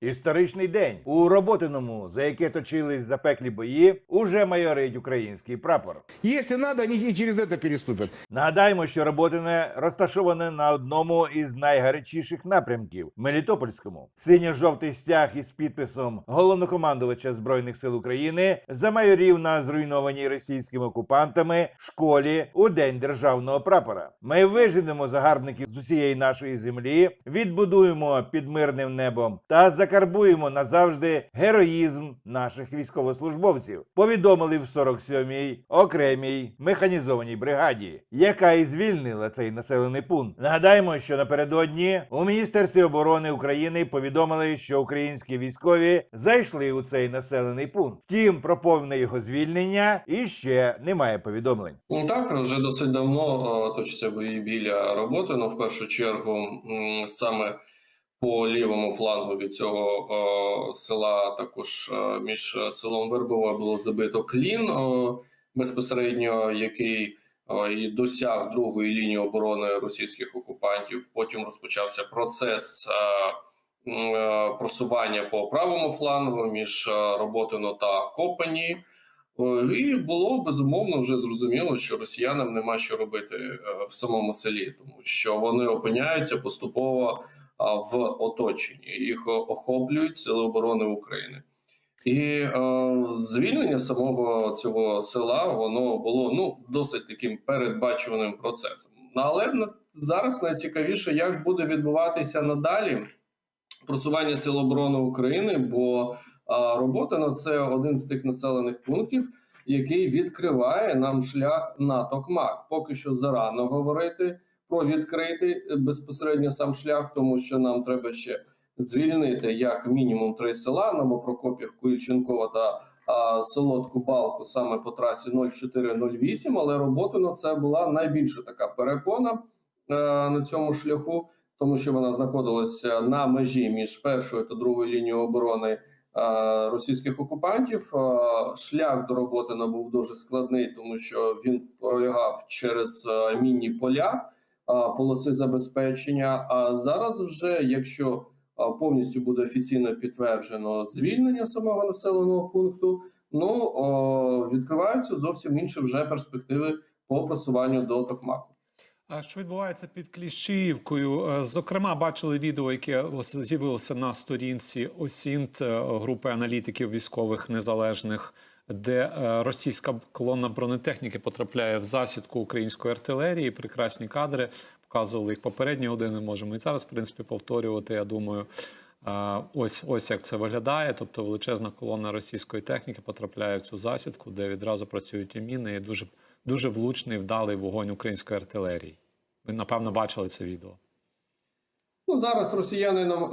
Історичний день у роботиному, за яке точились запеклі бої, уже майорить український прапор. Если надо, они и через это переступят. Нагадаємо, що Роботине розташоване на одному із найгарячіших напрямків Мелітопольському. Синьо-жовтий стяг із підписом головнокомандувача збройних сил України замайорів на зруйнованій російськими окупантами школі у день державного прапора. Ми виженемо загарбників з усієї нашої землі, відбудуємо під мирним небом та закарбуємо назавжди героїзм наших військовослужбовців. Повідомили в 47-й окремій механізованій бригаді, яка і звільнила цей населений пункт. Нагадаємо, що напередодні у міністерстві оборони України повідомили, що українські військові зайшли у цей населений пункт. Втім, про повне його звільнення іще немає повідомлень. Ну, Так, вже досить давно точаться бої біля роботи. Ну, в першу чергу, саме по лівому флангу від цього е, села, також е, між селом Вербове було забито клін, е, безпосередньо який е, і досяг другої лінії оборони російських окупантів. Потім розпочався процес. е, е, Просування по правому флангу між е, Роботино та Копані. І було безумовно вже зрозуміло, що росіянам нема що робити е, в самому селі, тому що вони опиняються поступово в оточенні. Їх охоплюють сили оборони України. І е, звільнення самого цього села воно було ну досить таким передбачуваним процесом. Але зараз найцікавіше, як буде відбуватися надалі просування сил оборони України, бо а робота на це один з тих населених пунктів, який відкриває нам шлях на Токмак. Поки що зарано говорити про відкритий е, безпосередньо сам шлях, тому що нам треба ще звільнити як мінімум три села: Новопрокопівку, Ільченкова та а, Солодку Балку саме по трасі 0408. Але робота на це була найбільша така перепона е, на цьому шляху, тому що вона знаходилася на межі між першою та другою лінією оборони е, російських окупантів. Шлях до роботи був дуже складний, тому що він пролягав через мінні поля, полоси забезпечення. А зараз, вже якщо повністю буде офіційно підтверджено звільнення самого населеного пункту, ну відкриваються зовсім інші вже перспективи по просуванню до Токмаку. А що відбувається під Кліщіївкою? Е, Зокрема, бачили відео, яке з'явилося на сторінці ОСІНТ е, групи аналітиків військових незалежних, де е, російська колона бронетехніки потрапляє в засідку української артилерії. Прекрасні кадри показували їх попередні години. Можемо і зараз, в принципі, повторювати. Я думаю. Е, Ось ось як це виглядає. Тобто величезна колона російської техніки потрапляє в цю засідку, де відразу працюють і міни, і дуже дуже влучний вдалий вогонь української артилерії. Ви напевно бачили це відео. Ну зараз росіяни нам е,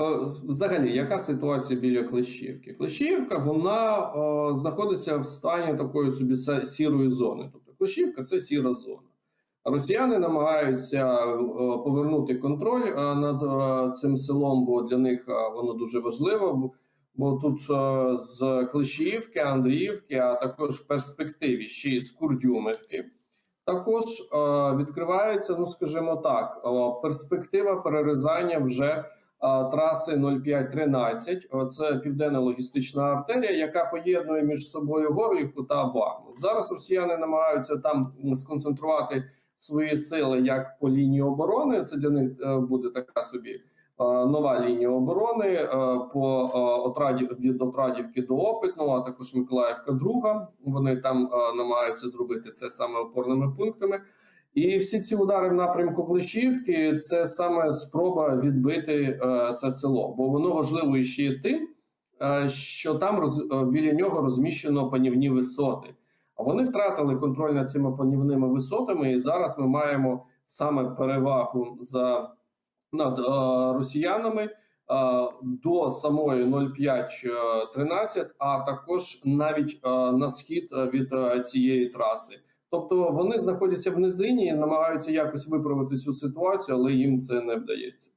взагалі яка ситуація біля Клещівки? Клещівка вона е, знаходиться в стані такої собі сірої зони. Тобто Клещівка це сіра зона. Росіяни намагаються е, повернути контроль над цим селом, бо для них воно дуже важливо. бо- тут з Клещіївки, Андріївки, а також в перспективі ще й з Курдюмівки. Також е, відкривається, ну скажімо так, перспектива перерізання вже е, траси 0513. Е, Це південна логістична артерія, яка поєднує між собою Горлівку та Бахмут. Зараз росіяни намагаються там сконцентрувати свої сили як по лінії оборони. Це для них е, буде така собі нова лінія оборони е, по е, отраді від Отрадівки до Опитного, а також Миколаївка друга. Вони там е, намагаються зробити це саме опорними пунктами. І всі ці удари в напрямку Клещівки це саме спроба відбити е, це село, бо воно важливо ще й тим, е, що там роз, е, біля нього розміщено панівні висоти. А вони втратили контроль над цими панівними висотами, і зараз ми маємо саме перевагу за над росіянами до самої 0513, а також навіть на схід від цієї траси. Тобто вони знаходяться в низині, намагаються якось виправити цю ситуацію, але їм це не вдається.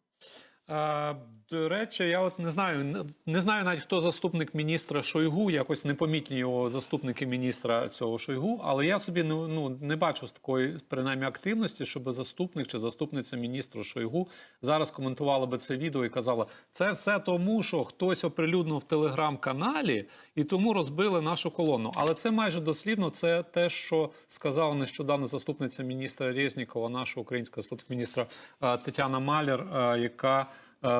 Е, До речі, я от не знаю, не- не знаю навіть хто заступник міністра Шойгу, якось непомітні його заступники міністра цього Шойгу, але я собі ну, ну, не бачу з такої принаймні активності, щоб заступник чи заступниця міністра Шойгу зараз коментувала би це відео і казала, це все тому, що хтось оприлюднив в телеграм-каналі і тому розбили нашу колону. Але це майже дослівно це те, що сказала нещодавно заступниця міністра Резнікова, нашого українського заступник міністра е, Тетяна Маляр, е, яка е,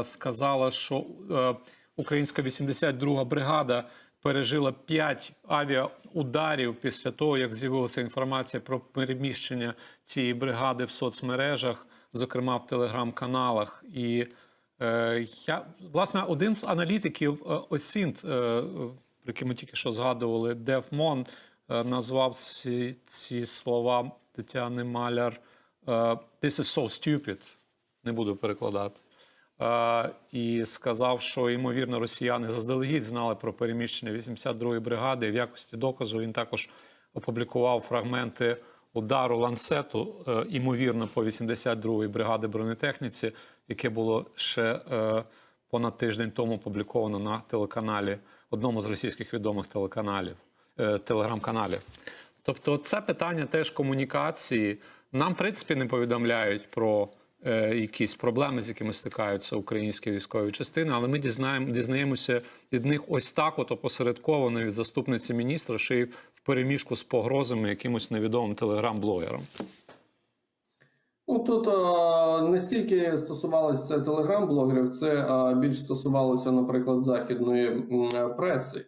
сказала, що е, українська 82-га бригада пережила 5 авіаударів після того, як з'явилася інформація про переміщення цієї бригади в соцмережах, зокрема в телеграм-каналах. І е, я власне один з аналітиків е, Осінт, е, е, про який ми тільки що згадували, Дев Мон, е, назвав ці, ці слова Тетяни Маляр. е, This is so stupid. Не буду перекладати. Е, і сказав, що ймовірно росіяни заздалегідь знали про переміщення 82-ї бригади. В якості доказу він також опублікував фрагменти удару ланцету, е, ймовірно, по 82-ї бригади бронетехніці, яке було ще е, понад тиждень тому опубліковано на телеканалі, одному з російських відомих телеканалів, телеграм-каналів. Тобто, це питання теж комунікації. Нам, в принципі, не повідомляють про якісь проблеми, з якими стикаються українські військові частини, але ми дізнаємо, дізнаємося від них ось так, от опосередковано від заступниці міністра, ще й в переміжку з погрозами якимось невідомим телеграм-блогерам. Ну тут а, не стільки стосувалося телеграм-блогерів, це а, більш стосувалося, наприклад, західної е, преси.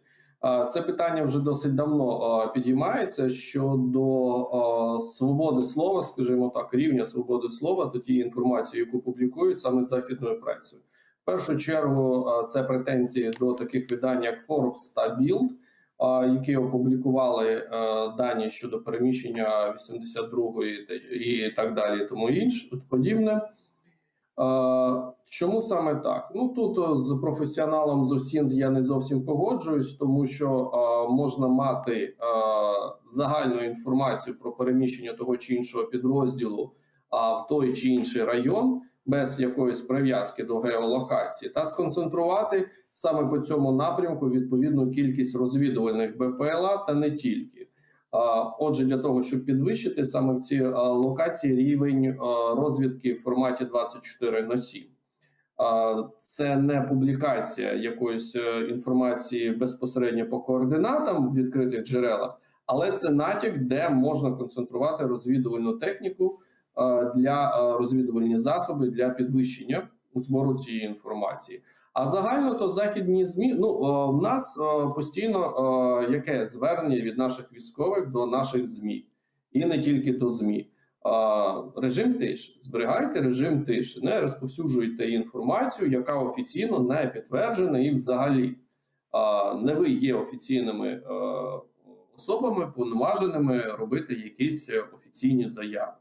Це питання вже досить давно підіймається щодо свободи слова, скажімо так, рівня свободи слова до тієї інформації, яку публікують саме західною пресою. В першу чергу це претензії до таких видань, як Forbes та Bild, які опублікували дані щодо переміщення 82-ї та- і так далі, тому інше подібне. Е, Чому саме так? Ну тут з професіоналом з ОСІНД я не зовсім погоджуюсь, тому що е, можна мати е, загальну інформацію про переміщення того чи іншого підрозділу а, в той чи інший район без якоїсь прив'язки до геолокації, та сконцентрувати саме по цьому напрямку відповідну кількість розвідувальних БПЛА та не тільки. Отже, для того, щоб підвищити саме в цій локації рівень розвідки в форматі 24 на 7. Це не публікація якоїсь е, інформації безпосередньо по координатам в відкритих джерелах, але це натяк, де можна концентрувати розвідувальну техніку для розвідувальні засоби для підвищення збору цієї інформації. А загально то західні змі. Ну е, в нас е, постійно е, яке звернення від наших військових до наших змі, і не тільки до змі. Режим тиші. Зберігайте режим тиші, не розповсюджуйте інформацію, яка офіційно не підтверджена, і взагалі не ви є офіційними особами, повноваженими робити якісь офіційні заяви.